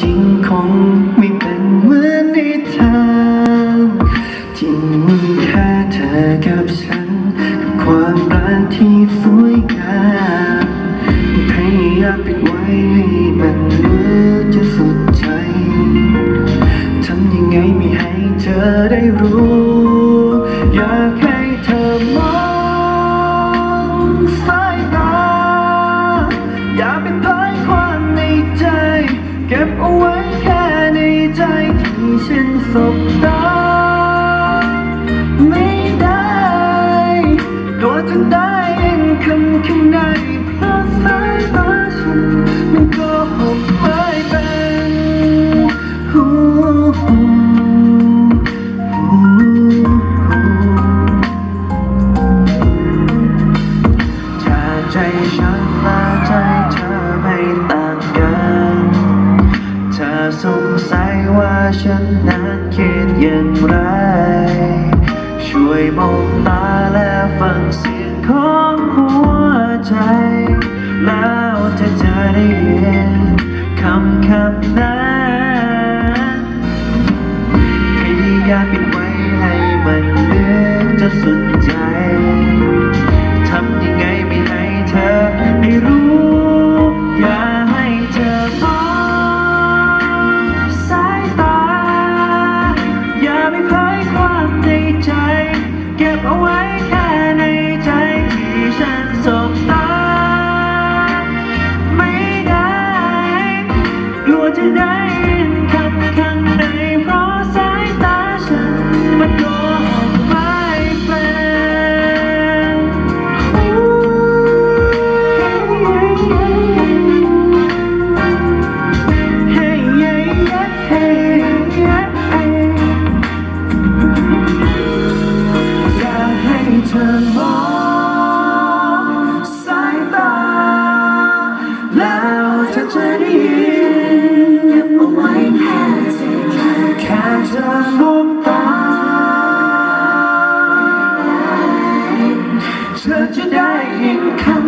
จริงคงไม่เป็นเหมือนในทางที่มีแค่เธอกับฉันกับความรักที่สวยงามพยายามปิดไว้ให้มันเหมือนจะสุดใจทำยังไงไม่ให้เธอได้รู้ อยากให้ ฉันสบตาไม่ได้กลัวจะได้ยินคำข้างในเพราะสายตาฉันมันก็หกไม่เป็นหูหูใจฉันแล สงสัยว่าฉันนั้นคิดอย่างไร ช่วยมองตาและฟังเสียงของหัวใจ แล้วเธอจะได้ยินคำคำนั้นพยายามปิดไว้ให้มันลึกจนสุดใจ สบตาไม่ได้ กลัวจะได้ยินคำข้างในเพราะสายตาฉันมันโกหก ได้